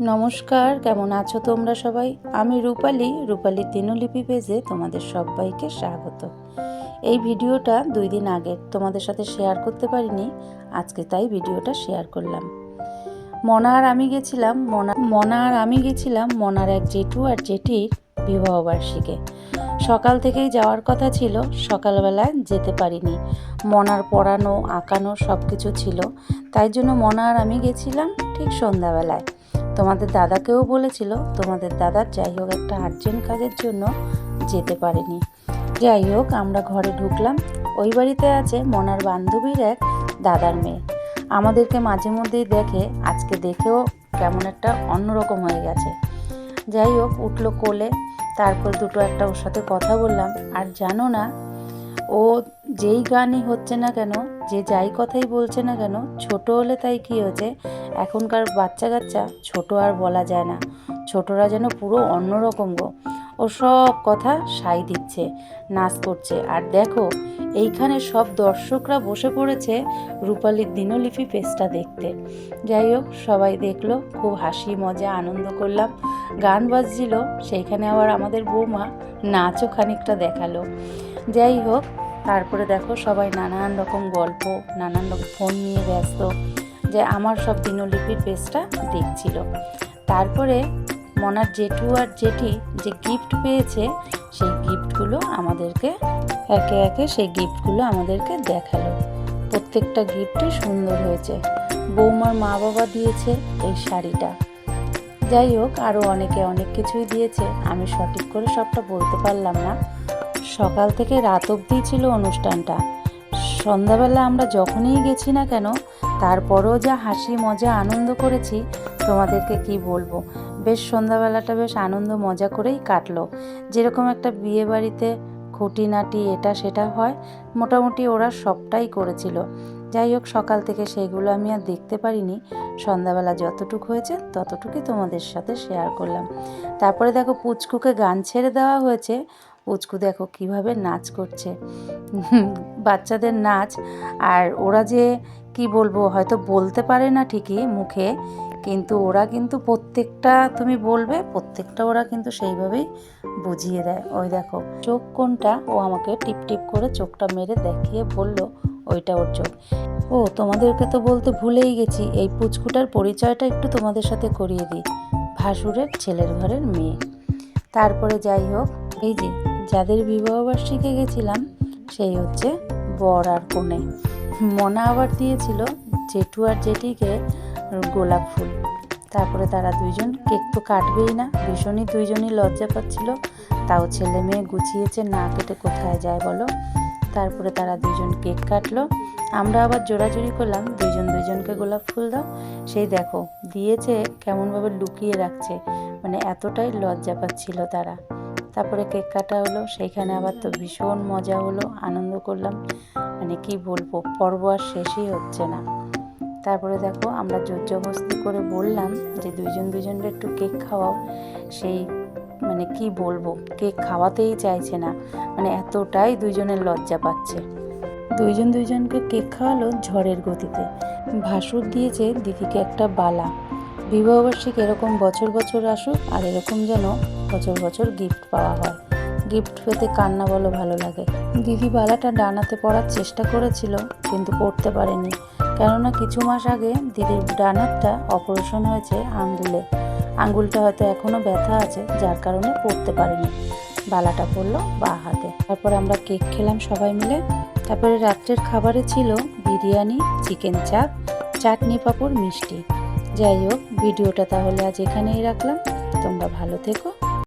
নমস্কার, কেমন আছো তোমরা সবাই? আমি রূপালী রূপালী দিনলিপি পেজে তোমাদের সবাইকে স্বাগত। এই ভিডিওটা দুই দিন আগে তোমাদের সাথে শেয়ার করতে পারিনি, আজকে তাই ভিডিওটা শেয়ার করলাম। মনা আর আমি গেছিলাম, মনা মনা আর আমি গেছিলাম মনার এক জেঠু আর জেঠির বিবাহবার্ষিকে সকাল থেকেই যাওয়ার কথা ছিল সকালবেলায় যেতে পারিনি। মনার পড়ানো, আঁকানো সব কিছু ছিল, তাই জন্য মনা আর আমি গেছিলাম ঠিক সন্ধ্যাবেলায়। তোমাদের দাদাকেও বলেছিল, তোমাদের দাদার যাই হোক একটা আর্জেন্ট কাজের জন্য যেতে পারেনি। যাই হোক, আমরা ঘরে ঢুকলাম। ওই বাড়িতে আছে মনার বান্ধবীর এক দাদার মেয়ে। আমাদেরকে মাঝে মধ্যেই দেখে, আজকে দেখেও কেমন একটা অন্যরকম হয়ে গেছে। যাই হোক, উঠল কোলে, তারপর দুটো একটা ওর সাথে কথা বললাম। আর জানো না, ও যেই গানই হচ্ছে না কেন, যে যাই কথাই বলছে না কেন, ছোট হলে তাই কি হয়েছে এখনকার বাচ্চা কাচ্চা ছোট আর বলা যায় না। ছোটরা যেন পুরো অন্যরকম গো। ও সব কথা সাই দিচ্ছে, নাচ করছে। আর দেখো, এইখানে সব দর্শকরা বসে পড়েছে রূপালীর দিনলিপি পেজটা দেখতে। যাই হোক, সবাই দেখল, খুব হাসি, মজা, আনন্দ করলাম। গান বাজছিল, সেইখানে আবার আমাদের বৌমা নাচও খানিকটা দেখাল। যাই হোক, তারপরে দেখো সবাই নানান রকম গল্প, নানান রকম ফোন নিয়ে ব্যস্ত। যে আমার সব দিনলিপির পেজটা দেখছিল। তারপরে মনার জেঠু আর জেঠি যে গিফট পেয়েছে, সেই গিফটগুলো আমাদেরকে, একে একে সেই গিফটগুলো আমাদেরকে দেখাল। প্রত্যেকটা গিফটই সুন্দর হয়েছে। বৌমার মা বাবা দিয়েছে এই শাড়িটা। যাই হোক আরও অনেকে অনেক কিছুই দিয়েছে। আমি সঠিক করে সবটা বলতে পারলাম না। সকাল থেকে রাত অবধি ছিল অনুষ্ঠানটা। সন্ধ্যাবেলা আমরা যখনই গেছি না কেন তারপরেও যা হাসি, মজা, আনন্দ করেছি, তোমাদেরকে কি বলব? বেশ সন্ধ্যাবেলাটা বেশ আনন্দ, মজা করেই কাটলো। যেরকম একটা বিয়ে বাড়িতে খুঁটিনাটি এটা সেটা হয়, মোটামুটি ওরা সবটাই করেছিল। যাই হোক, সকাল থেকে সেগুলো আমি আর দেখতে পারিনি। সন্ধ্যাবেলা যতটুকু হয়েছে, ততটুকুই তোমাদের সাথে শেয়ার করলাম। তারপরে দেখো, পুচকুকে গান ছেড়ে দেওয়া হয়েছে। পুচকু দেখো কীভাবে নাচ করছে। বাচ্চাদের নাচ, আর ওরা যে কি বলব? হয়তো বলতে পারে না ঠিকই মুখে, কিন্তু ওরা কিন্তু প্রত্যেকটা তুমি বলবে, প্রত্যেকটা ওরা কিন্তু সেইভাবেই বুঝিয়ে দেয়। ওই দেখো, চোখ কোনটা? ও আমাকে টিপ টিপ করে চোখটা মেরে দেখিয়ে বলল, ওইটা ওর চোখ। ও, তোমাদেরকে তো বলতে ভুলেই গেছি, এই পুচকুটার পরিচয়টা একটু তোমাদের সাথে করিয়ে দিই। ভাসুরের ছেলের ঘরের মেয়ে। তারপরে যাই হোক, এই যে, যাদের বিবাহবার্ষিকে গেছিলাম, সেই হচ্ছে বর আর কনে। মনা আবার দিয়েছিল জেঠু আর জেঠিকে গোলাপ ফুল। তারপরে তারা দুইজন কেক তো কাটবেই না, ভীষণই দুইজনই লজ্জা পাচ্ছিল। তাও ছেলে মেয়ে গুছিয়েছে, না কেটে কোথায় যায় বলো? তারপরে তারা দুজন কেক কাটলো। আমরা আবার জোড়াজুড়ি করলাম, দুইজন দুইজনকে গোলাপ ফুল দাও। সেই দেখো, দিয়েছে কেমনভাবে লুকিয়ে রাখছে মানে এতটাই লজ্জা পাচ্ছিল তারা। তারপরে কেক কাটা হলো, সেইখানে আবার তো ভীষণ মজা হলো, আনন্দ করলাম। মানে কি বলব, পর্ব আর শেষই হচ্ছে না। তারপরে দেখো, আমরা জোরজবস্তি করে বললাম যে দুইজন দুইজনের একটু কেক খাওয়াও। সেই মানে কি বলব, কেক খাওয়াতেই চাইছে না। মানে এতটাই দুইজনের লজ্জা পাচ্ছে। দুইজন দুইজনকে কেক খাওয়ালো ঝড়ের গতিতে। ভাসুর দিয়েছে দিদিকে একটা বালা। বিবাহবার্ষিক এরকম বছর বছর আসুক, আর এরকম যেন বছর বছর গিফট পাওয়া হয়। গিফট পেতে কান্না বলো ভালো লাগে। দিদি বালাটা ডানাতে পড়ার চেষ্টা করেছিল, কিন্তু পড়তে পারেনি। কেননা কিছু মাস আগে দিদির ডানারটা অপারেশন হয়েছে আঙ্গুলে। আঙ্গুলটা হয়তো এখনও ব্যথা আছে, যার কারণে পড়তে পারেনি। বালাটা পড়ল বা হাতে। তারপর আমরা কেক খেলাম সবাই মিলে। তারপরে রাত্রের খাবারে ছিল বিরিয়ানি, চিকেন চাপ, চাটনি পাঁপড়, মিষ্টি। যাই হোক, ভিডিওটা তাহলে আজ এখানেই রাখলাম। তোমরা ভালো থেকো